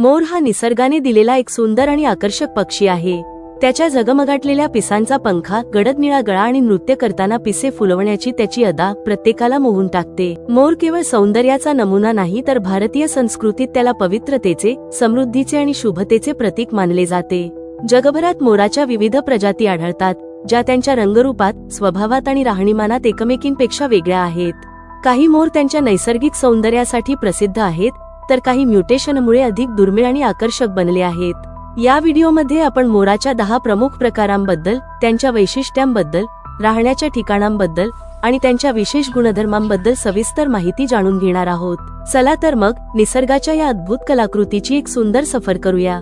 मोर हा निसर्गाने दिलेला एक सुंदर आणि आकर्षक पक्षी आहे. त्याच्या जगमगाटलेल्या पिसांचा पंखा गडद निळा गळा आणि नृत्य करताना पिसे फुलवण्याची त्याची अदा प्रत्येकाला मोहून टाकते. मोर केवळ सौंदर्याचा नमुना नाही तर भारतीय संस्कृतीत त्याला पवित्रतेचे समृद्धीचे आणि शुभतेचे प्रतीक मानले जाते. जगभरात मोराच्या विविध प्रजाती आढळतात ज्या त्यांच्या रंगरूपात स्वभावात आणि राहणीमानात एकमेकींपेक्षा वेगळ्या आहेत. काही मोर त्यांच्या नैसर्गिक सौंदर्यासाठी प्रसिद्ध आहेत तर काही म्युटेशनमुळे अधिक दुर्मिळ आणि आकर्षक बनले आहेत. या व्हिडिओमध्ये आपण मोराच्या दहा प्रमुख प्रकारांबद्दल त्यांच्या वैशिष्ट्यांबद्दल राहण्याच्या ठिकाणांबद्दल आणि त्यांच्या विशेष गुणधर्मांबद्दल सविस्तर माहिती जाणून घेणार आहोत. चला तर मग निसर्गाच्या या अद्भुत कलाकृतीची एक सुंदर सफर करूया.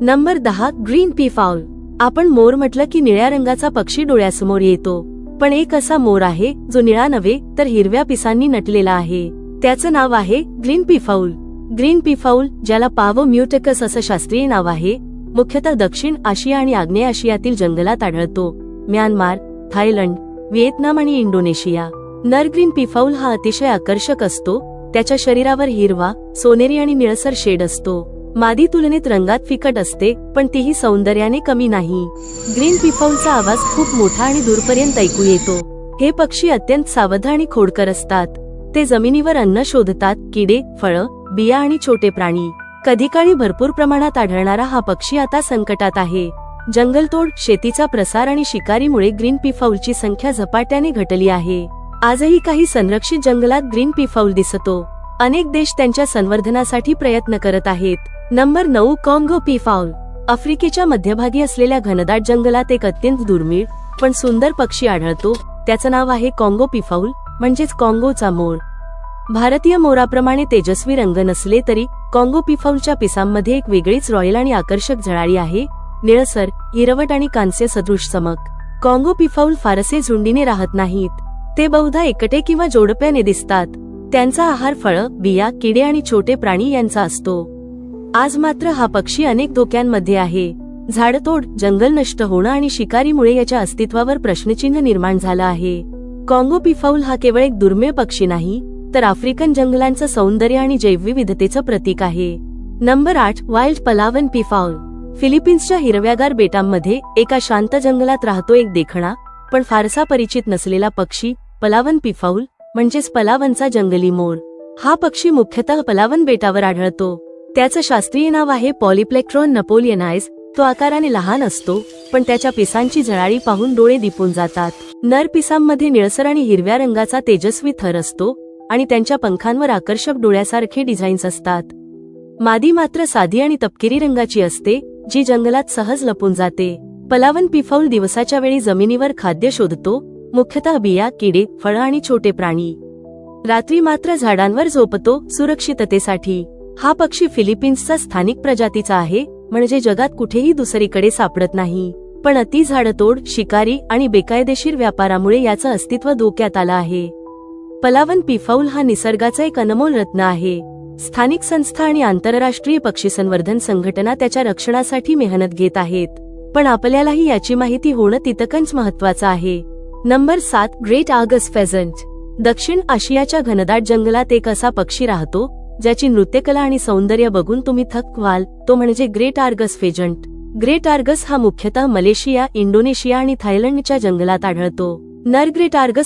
नंबर दहा ग्रीन पी फाऊल. आपण मोर म्हटलं की निळ्या रंगाचा पक्षी डोळ्यासमोर येतो. पण एक असा मोर आहे जो निळा नव्हे तर हिरव्या पिसांनी नटलेला आहे. त्याचं नाव आहे ग्रीन पिफाऊल ग्रीन पिफाऊल ज्याला पाव म्युटेकस असं शास्त्रीय नाव आहे मुख्यतः दक्षिण आशिया आणि आग्नेय आशियातील जंगलात आढळतो. म्यानमार थायलंड व्हिएतनाम आणि इंडोनेशिया. नर ग्रीन पिफाऊल हा अतिशय आकर्षक असतो त्याच्या शरीरावर हिरवा सोनेरी आणि निळसर शेड असतो. मादी तुलनेत रंगात फिकट असते पण तीही सौंदर्याने कमी नाही. ग्रीन पिफाऊलचा आवाज खूप मोठा आणि दूरपर्यंत ऐकू येतो. हे पक्षी अत्यंत सावध आणि खोडकर असतात. ते जमिनीवर अन्न शोधतात किडे फळं बिया आणि छोटे प्राणी. कधीकाळी भरपूर प्रमाणात आढळणारा हा पक्षी आता संकटात आहे. जंगलतोड शेतीचा प्रसार आणि शिकारीमुळे ग्रीन पिफाऊलची संख्या झपाट्याने घटली आहे. आजही काही संरक्षित जंगलात ग्रीन पिफाऊल दिसतो. अनेक देश त्यांच्या संवर्धनासाठी प्रयत्न करत आहेत. नंबर नऊ कॉंगो पिफाऊल. आफ्रिकेच्या मध्यभागी असलेल्या घनदाट जंगलात एक अत्यंत दुर्मिळ पण सुंदर पक्षी आढळतो. त्याचं नाव आहे कॉंगो पिफाऊल म्हणजेच कॉंगोचा मोर भारतीय मोराप्रमाणे तेजस्वी रंग नसले तरी कॉंगो पिफाऊलच्या पिसांमध्ये एक वेगळीच रॉयल आणि आकर्षक झळाळी आहे निळसर हिरवट आणि कांस्य सदृश चमक. कॉंगो पिफाऊल फारसे झुंडीने राहत नाहीत. ते बहुधा एकटे किंवा जोडप्याने दिसतात. त्यांचा आहार फळ बिया किडे आणि छोटे प्राणी यांचा असतो. आज मात्र हा पक्षी अनेक धोक्यांमध्ये आहे. झाडतोड जंगल नष्ट होणं आणि शिकारीमुळे याच्या अस्तित्वावर प्रश्नचिन्ह निर्माण झालं आहे. कॉंगो पिफाऊल हा केवळ एक दुर्मिळ पक्षी नाही तर आफ्रिकन जंगलांचं सौंदर्य आणि जैवविविधतेचं प्रतीक आहे. नंबर आठ वाईल्ड पलावन पिफाऊल फिलिपिन्सच्या हिरव्यागार बेटांमध्ये एका शांत जंगलात राहतो एक देखणा पण फारसा परिचित नसलेला पक्षी पलावन पिफाऊल म्हणजेच पलावनचा जंगली मोर. हा पक्षी मुख्यतः पलावन बेटावर आढळतो. त्याचं शास्त्रीय नाव आहे पॉलिप्लेक्ट्रॉन नपोलियनाइज तो आकाराने लहान असतो पण त्याच्या पिसांची झळाळी पाहून डोळे दिपून जातात. नर पिसांमध्ये निळसर आणि हिरव्या रंगाचा तेजस्वी थर असतो आणि त्यांच्या पंखांवर आकर्षक डोळ्यासारखे डिझाईन्स असतात. मादी मात्र साधी आणि तपकिरी रंगाची असते जी जंगलात सहज लपून जाते. पलावन पिफाऊल दिवसाच्या वेळी जमिनीवर खाद्य शोधतो मुख्यतः बिया किडे फळं आणि छोटे प्राणी. रात्री मात्र झाडांवर झोपतो सुरक्षिततेसाठी. हा पक्षी फिलिपिन्सचा स्थानिक प्रजातीचा आहे म्हणजे जगात कुठेही दुसरीकडे सापडत नाही. पण अति झाडतोड शिकारी आणि बेकायदेशीर व्यापारामुळे याचं अस्तित्व धोक्यात आलं आहे. पलावन पिफाऊल हा निसर्गाचा एक अनमोल रत्न आहे. स्थानिक संस्था आणि आंतरराष्ट्रीय पक्षी संवर्धन संघटना त्याच्या रक्षणासाठी मेहनत घेत आहेत. पण आपल्यालाही याची माहिती होणं तितकंच महत्वाचं आहे. नंबर सात ग्रेट आगस फेझंट. दक्षिण आशियाच्या घनदाट जंगलात एक असा पक्षी राहतो ज्याची नृत्यकला आणि सौंदर्य बघून तुम्ही थक व्हाल तो म्हणजे great argus pheasant great argus हा मुख्यतः मलेशिया इंडोनेशिया आणि थायलंडच्या जंगलात आढळतो. नर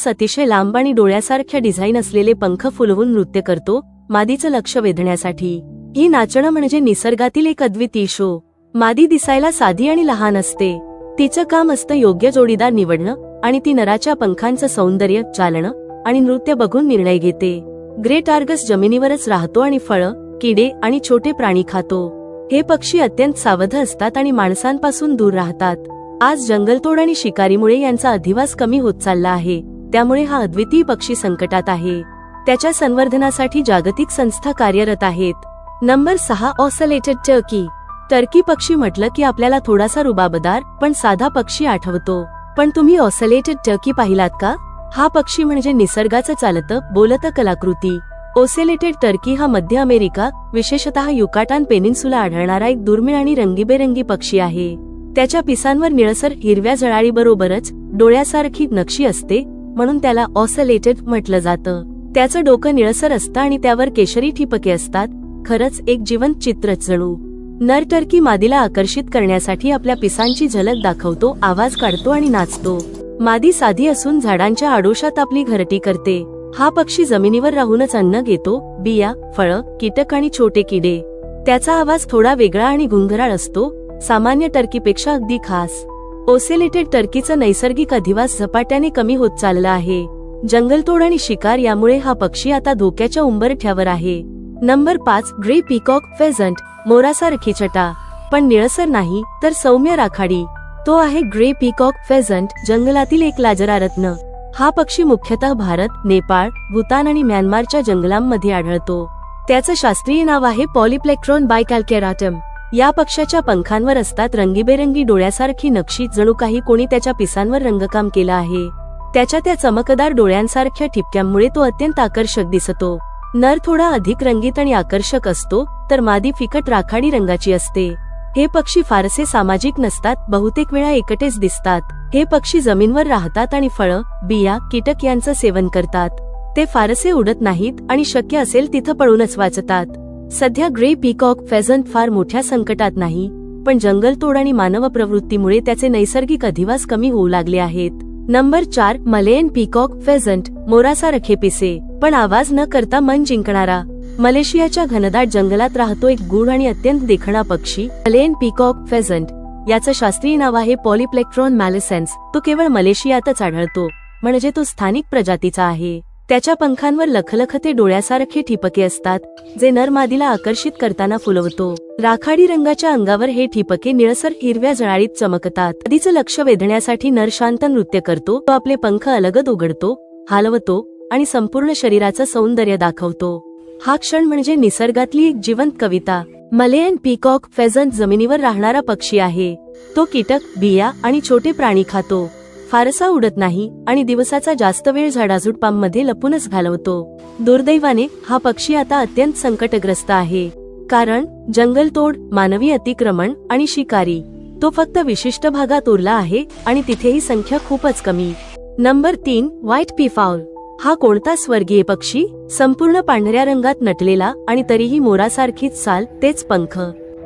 अतिशय लांब आणि डोळ्यासारख्या डिझाईन असलेले पंख फुलवून नृत्य करतो मादीचं लक्ष वेधण्यासाठी. ही नाचणं म्हणजे निसर्गातील एक अद्वितीय शो. मादी दिसायला साधी आणि लहान असते. तिचं काम असतं योग्य जोडीदार निवडणं आणि ती नराच्या पंखांचं सौंदर्य चालणं आणि नृत्य बघून निर्णय घेते. ग्रेट आर्गस जमिनीवरच राहतो आणि फळं किडे आणि छोटे प्राणी खातो. हे पक्षी अत्यंत सावध असतात आणि माणसांपासून दूर राहतात. आज जंगलतोड आणि शिकारीमुळे यांचा अधिवास कमी होत चालला आहे. त्यामुळे हा अद्वितीय पक्षी संकटात आहे. त्याच्या संवर्धनासाठी जागतिक संस्था कार्यरत आहेत. नंबर सहा ऑसलेटेड टर्की. टर्की पक्षी म्हटलं की आपल्याला थोडासा रुबाबदार पण साधा पक्षी आठवतो. पण तुम्ही ऑसलेटेड टर्की पाहिलात का? हा पक्षी म्हणजे निसर्गाचं चालतं बोलतं कलाकृती. ओसेलेटेड टर्की हा मध्य अमेरिका विशेषतः युकाटान पेनिन्सुला आढळणारा एक दुर्मिळ आणि रंगीबेरंगी पक्षी आहे. त्याच्या पिसांवर निळसर हिरव्या जळाळीबरोबरच डोळ्यासारखी नक्षी असते म्हणून त्याला ऑसलेटेड म्हटलं जातं. त्याचं डोकं निळसर असतं आणि त्यावर केशरी ठिपके असतात. खरंच एक जिवंत चित्रच जणू नर टर्की मादीला आकर्षित करण्यासाठी आपल्या पिसांची झलक दाखवतो आवाज काढतो आणि नाचतो. मादी साधी असून झाडांच्या आडोशात आपली घरटी करते. हा पक्षी जमिनीवर राहूनच अन्न घेतो बिया फळं कीटक आणि छोटे किडे. त्याचा आवाज थोडा वेगळा आणि घुंघराळ असतो सामान्य टर्कीपेक्षा अगदी खास. ओसेलेटेड टर्कीचं नैसर्गिक अधिवास झपाट्याने कमी होत चाललं आहे. जंगलतोड आणि शिकार यामुळे हा पक्षी आता धोक्याच्या उंबरठ्यावर आहे. नंबर पाच ग्रे पिकॉक फेझंट मोरासारखी छटा. पण निळसर नाही तर सौम्य राखाडी. तो आहे ग्रे पिकॉक फेझंट जंगलातील एक लाजरा रत्न. हा पक्षी मुख्यतः भारत नेपाळ भूतान आणि म्यानमारच्या जंगलांमध्ये आढळतो. त्याचं शास्त्रीय नाव आहे पॉलिप्लेक्ट्रॉन बायकॅल्केराटम. या पक्षाच्या पंखांवर असतात रंगीबेरंगी डोळ्यासारखी नक्षी जणू काही कोणी त्याच्या पिसांवर रंगकाम केलं आहे. त्याच्या त्या चमकदार डोळ्यांसारख्या ठिपक्यांमुळे तो अत्यंत आकर्षक दिसतो. नर थोडा अधिक रंगीत आणि आकर्षक असतो तर मादी फिकट राखाडी रंगाची असते. हे पक्षी फारसे सामाजिक नसतात बहुतेक वेळा एकटेच दिसतात. हे पक्षी जमीनवर राहतात आणि फळं बिया कीटक यांचं सेवन करतात. ते फारसे उडत नाहीत आणि शक्य असेल तिथं पळूनच वाचतात. सध्या ग्रे पिकॉक फेझंट फार मोठ्या संकटात नाही पण जंगलतोड आणि मानव प्रवृत्तीमुळे त्याचे नैसर्गिक अधिवास कमी होऊ लागले आहेत. नंबर चार मलेयन पिकॉक फेझंट मोरासारखे पिसे पण आवाज न करता मन जिंकणारा. मलेशियाच्या घनदाट जंगलात राहतो एक गूढ आणि अत्यंत देखणा पक्षी मलेयन पिकॉक फेझंट याचं शास्त्रीय नाव आहे पॉलिप्लेक्ट्रॉन मॅलेसेन्स. तो केवळ मलेशियातच आढळतो म्हणजे तो स्थानिक प्रजातीचा आहे. त्याच्या पंखांवर लखलखते डोळ्यासारखे ठिपके असतात जे नरमादीला आकर्षित करताना फुलवतो. राखाडी रंगाच्या अंगावर हे ठिपके निळसर हिरव्या जळाळीत चमकतात. आधीचं लक्ष वेधण्यासाठी नर शांत नृत्य करतो तो आपले पंख अलगद उघडतो हालवतो आणि संपूर्ण शरीराचं सौंदर्य दाखवतो. हा क्षण म्हणजे निसर्गातली एक जिवंत कविता. मलेयन पीकॉक फेझंट जमिनीवर राहणारा पक्षी आहे. तो कीटक बिया आणि छोटे प्राणी खातो. फारसा उडत नाही आणि दिवसाचा जास्त वेळ झाडाझुडपांमध्ये लपूनच घालवतो. दुर्दैवाने हा पक्षी आता अत्यंत संकटग्रस्त आहे. कारण जंगलतोड मानवी अतिक्रमण आणि शिकारी तो फक्त विशिष्ट भागात उरला आहे आणि तिथेही संख्या खूपच कमी. नंबर तीन व्हाईट पिफाऊल. हा कोणता स्वर्गीय पक्षी? संपूर्ण पांढऱ्या रंगात नटलेला आणि तरीही मोरासारखीच साल तेच पंख.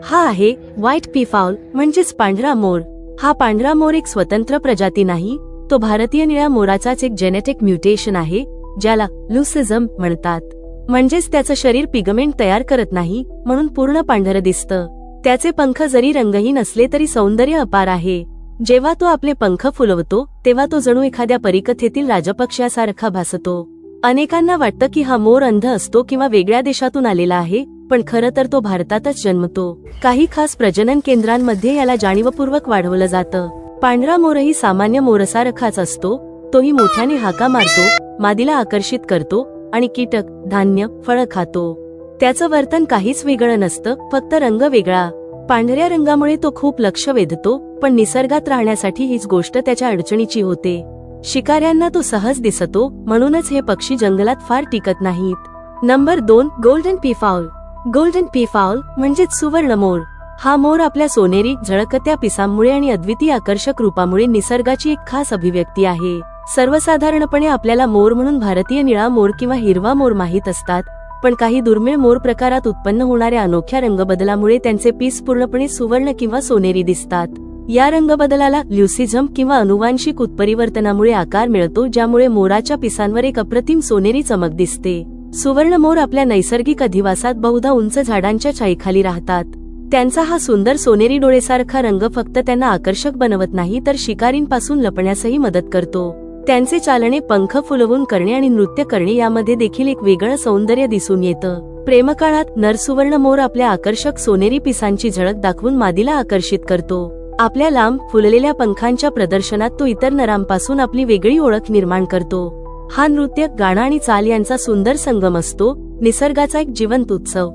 हा आहे व्हाईट पिफाऊल म्हणजेच पांढरा मोर. हा पांढरा मोर एक स्वतंत्र प्रजाती नाही तो भारतीय निळ्या मोराचाच एक जेनेटिक म्युटेशन आहे ज्याला लुसिझम म्हणतात. म्हणजेच त्याचं शरीर पिगमेंट तयार करत नाही म्हणून पूर्ण पांढरं दिसतं. त्याचे पंख जरी रंगहीन असले तरी सौंदर्य अपार आहे. जेव्हा तो आपले पंख फुलवतो तेव्हा तो जणू एखाद्या परिकथेतील राजपक्षासारखा भासतो. अनेकांना वाटतं की हा मोर अंध असतो किंवा वेगळ्या देशातून आलेला आहे पण खरं तर तो भारतातच जन्मतो. काही खास प्रजनन केंद्रांमध्ये याला जाणीवपूर्वक वाढवलं जातं. पांढरा मोरही सामान्य मोरसारखाच असतो. तोही मोठ्याने हाका मारतो मादीला आकर्षित करतो आणि कीटक धान्य फळं खातो. त्याचं वर्तन काहीच वेगळं नसतं फक्त रंग वेगळा. पांढऱ्या रंगामुळे तो खूप लक्ष वेधतो पण निसर्गात राहण्यासाठी हीच गोष्ट त्याच्या अडचणीची होते. शिकाऱ्यांना तो सहज दिसतो म्हणूनच हे पक्षी जंगलात फार टिकत नाहीत. नंबर दोन गोल्डन पिफाऊल गोल्डन पीफाउल म्हणजेच सुवर्ण मोर. हा मोर आपल्या सोनेरी झळकत्या पिसांमुळे आणि अद्वितीय आकर्षक रूपामुळे निसर्गाची एक खास अभिव्यक्ती आहे. सर्वसाधारणपणे आपल्याला मोर म्हणून भारतीय निळा मोर किंवा हिरवा मोर माहीत असतात पण काही दुर्मिळ मोर प्रकारात उत्पन्न होणाऱ्या अनोख्या रंगबदलामुळे त्यांचे पीस पूर्णपणे सुवर्ण किंवा सोनेरी दिसतात. या रंगबदलाला ल्युसिझम किंवा अनुवांशिक उत्परिवर्तनामुळे आकार मिळतो ज्यामुळे मोराच्या पिसांवर एक अप्रतिम सोनेरी चमक दिसते. सुवर्णमोर आपल्या नैसर्गिक अधिवासात बहुधा उंच झाडांच्या छाईखाली राहतात. त्यांचा हा सुंदर सोनेरी डोळेसारखा रंग फक्त त्यांना आकर्षक बनवत नाही तर शिकारींपासून लपण्यासही मदत करतो. त्यांचे चालणे पंख फुलवून करणे आणि नृत्य करणे यामध्ये देखील एक वेगळं सौंदर्य दिसून येतं. प्रेमकाळात नरसुवर्ण मोर आपल्या आकर्षक सोनेरी पिसांची झळक दाखवून मादीला आकर्षित करतो. आपल्या लांब फुललेल्या पंखांच्या प्रदर्शनात तो इतर नरांपासून आपली वेगळी ओळख निर्माण करतो. हा नृत्य गाणं आणि चाल यांचा सुंदर संगम असतो निसर्गाचा एक जिवंत उत्सव.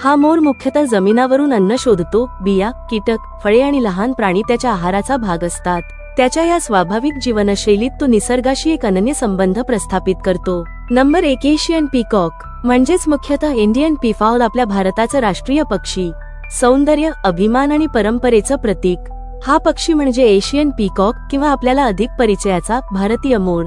हा मोर मुख्यतः जमिनावरून अन्न शोधतो बिया कीटक फळे आणि लहान प्राणी त्याच्या आहाराचा भाग असतात. त्याच्या या स्वाभाविक जीवनशैलीत तो निसर्गाशी एक अनन्य संबंध प्रस्थापित करतो. नंबर एक एशियन पीकॉक म्हणजेच मुख्यतः इंडियन पिफाऊल आपल्या भारताचं राष्ट्रीय पक्षी. सौंदर्य अभिमान आणि परंपरेचं प्रतीक. हा पक्षी म्हणजे एशियन पीकॉक किंवा आपल्याला अधिक परिचयाचा भारतीय मोर.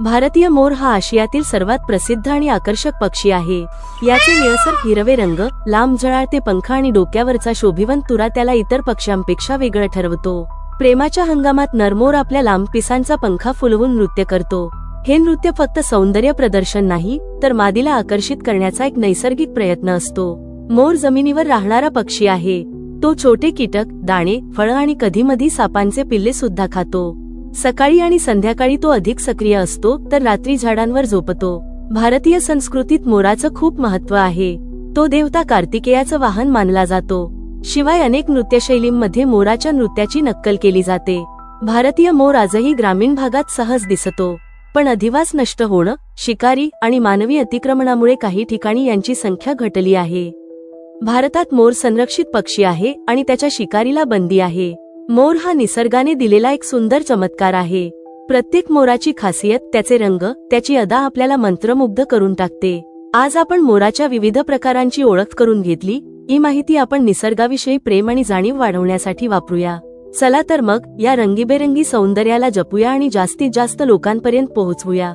भारतीय मोर हा आशियातील सर्वात प्रसिद्ध आणि आकर्षक पक्षी आहे. याचे निळसर हिरवे रंग लांब झळाळते पंख आणि डोक्यावरचा शोभिवंत तुरा त्याला इतर पक्ष्यांपेक्षा वेगळं ठरवतो. प्रेमाच्या हंगामात नरमोर आपल्या लांब पिसांचा पंखा फुलवून नृत्य करतो. हे नृत्य फक्त सौंदर्य प्रदर्शन नाही तर मादीला आकर्षित करण्याचा एक नैसर्गिक प्रयत्न असतो. मोर जमिनीवर राहणारा पक्षी आहे. तो छोटे कीटक दाणे फळं आणि कधीमधी सापांचे पिल्ले सुद्धा खातो. सकाळी आणि संध्याकाळी तो अधिक सक्रिय असतो तर रात्री झाडांवर झोपतो. भारतीय संस्कृतीत मोराचं खूप महत्त्व आहे. तो देवता कार्तिकेयाचं वाहन मानला जातो. शिवाय अनेक नृत्यशैलींमध्ये मोराच्या नृत्याची नक्कल केली जाते. भारतीय मोर आजही ग्रामीण भागात सहज दिसतो. पण अधिवास नष्ट होणं शिकारी आणि मानवी अतिक्रमणामुळे काही ठिकाणी यांची संख्या घटली आहे. भारतात मोर संरक्षित पक्षी आहे आणि त्याच्या शिकारीला बंदी आहे. मोर हा निसर्गाने दिलेला एक सुंदर चमत्कार आहे. प्रत्येक मोराची खासियत त्याचे रंग त्याची अदा आपल्याला मंत्रमुग्ध करून टाकते. आज आपण मोराच्या विविध प्रकारांची ओळख करून घेतली. ही माहिती आपण निसर्गाविषयी प्रेम आणि जाणीव वाढवण्यासाठी वापरूया. चला तर मग या रंगीबेरंगी सौंदर्याला जपूया आणि जास्तीत जास्त लोकांपर्यंत पोहोचवूया.